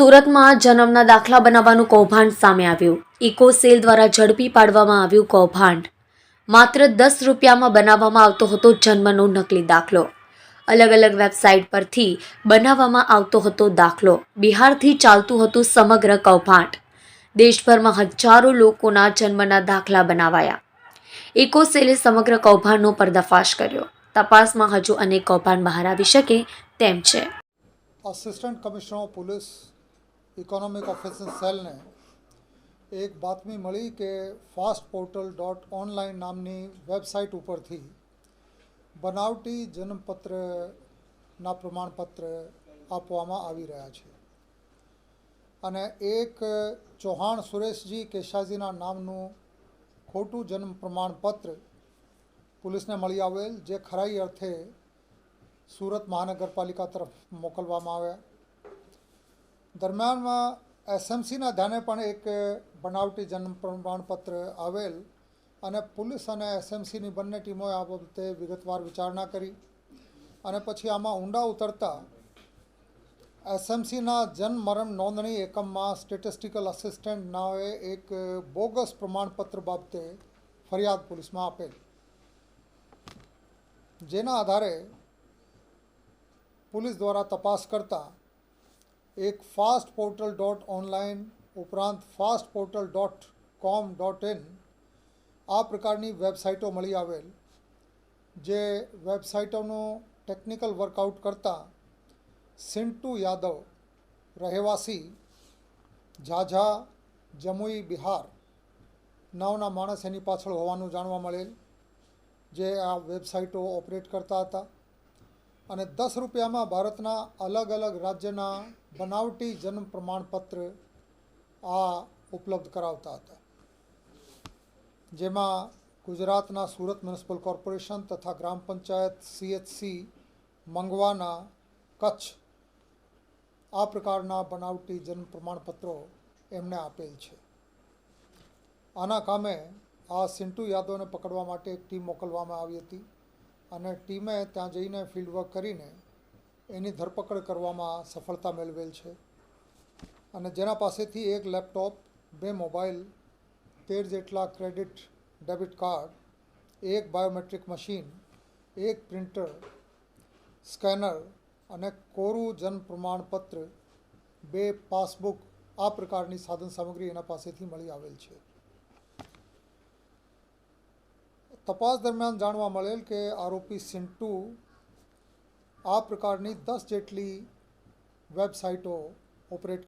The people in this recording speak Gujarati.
સુરતમાં જન્મના દાખલા બનાવવાનું કૌભાંડ સામે આવ્યું. ઇકો સેલ દ્વારા ઝડપી પાડવામાં આવ્યું કૌભાંડ. માત્ર દસ રૂપિયામાં બનાવવામાં આવતો હતો જન્મનો નકલી દાખલો. અલગ અલગ વેબસાઇટ પરથી બનાવવામાં આવતો હતો દાખલો. બિહારથી ચાલતું હતું સમગ્ર કૌભાંડ. દેશભરમાં હજારો લોકોના જન્મના દાખલા બનાવાયા. ઇકો સેલે સમગ્ર કૌભાંડનો પર્દાફાશ કર્યો. તપાસમાં હજુ અનેક કૌભાંડ બહાર આવી શકે તેમ છે. Assistant commissioner of police economic officer સેલને એક બાતમી મળી કે ફાસ્ટ પોર્ટલ ડોટ ઓનલાઈન નામની વેબસાઇટ ઉપરથી બનાવટી જન્મપત્રના પ્રમાણપત્ર આપવામાં આવી રહ્યા છે અને એક ચૌહાણ સુરેશજી કેશાજીના નામનું ખોટું જન્મ પ્રમાણપત્ર પોલીસને મળી આવેલ જે ખરાઈ અર્થે સુરત મહાનગરપાલિકા તરફ મોકલવામાં આવ્યા દરમિયાનમાં એસએમસીના ધ્યાને પણ એક બનાવટી જન્મ પ્રમાણપત્ર આવેલ અને પોલીસ અને એસએમસીની બંને ટીમોએ આ બાબતે વિગતવાર વિચારણા કરી અને પછી આમાં ઊંડા ઉતરતા એસએમસીના જન્મ મરણ નોંધણી એકમમાં સ્ટેટિસ્ટિકલ અસિસ્ટન્ટ નાવે એક બોગસ પ્રમાણપત્ર બાબતે ફરિયાદ પોલીસમાં આપેલ. જેના આધારે પોલીસ દ્વારા તપાસ કરતા એક ફાસ્ટ પોર્ટલ ડોટ ઓનલાઈન ઉપરાંત fast portal dot com dot in આ પ્રકારની વેબસાઇટો મળી આવેલ, જે વેબસાઇટોનું ટેકનિકલ વર્કઆઉટ કરતાં સિન્ટુ યાદવ, રહેવાસી, ઝાઝા, જમુઈ, બિહાર નાવના માણસ એની પાછળ હોવાનું જાણવા મળેલ, જે આ વેબસાઇટો ઓપરેટ કરતા હતા. અને દસ રૂપિયામાં ભારતના અલગ અલગ રાજ્યના બનાવટી જન્મ પ્રમાણપત્ર આ ઉપલબ્ધ કરાવતા હતા. જેમાં ગુજરાતના સુરત મ્યુનિસિપલ કોર્પોરેશન તથા ગ્રામ પંચાયત સીએચસી મંગવાના કચ્છ આ પ્રકારના બનાવટી જન્મ પ્રમાણપત્રો એમને આપેલ છે. આના કામે આ સિન્ટુ યાદવને પકડવા માટે એક ટીમ મોકલવામાં આવી હતી. અને ટીમે ત્યાં જઈને ફિલ્ડવર્ક કરીને એની ધરપકડ કરવામાં સફળતા મેળવેલ છે. અને જેના પાસેથી એક લેપટોપ બે મોબાઈલ તેર જેટલા ક્રેડિટ ડેબિટ કાર્ડ એક બાયોમેટ્રિક મશીન એક પ્રિન્ટર સ્કેનર અને કોરું જન્મ પ્રમાણપત્ર, બે પાસબુક આ પ્રકારની સાધન સામગ્રી એના પાસેથી મળી આવેલ છે. તપાસ દરમિયાન જાણવા મળેલ કે આરોપી સિન્ટુ આ પ્રકારની દસ જેટલી વેબસાઇટો ઓપરેટ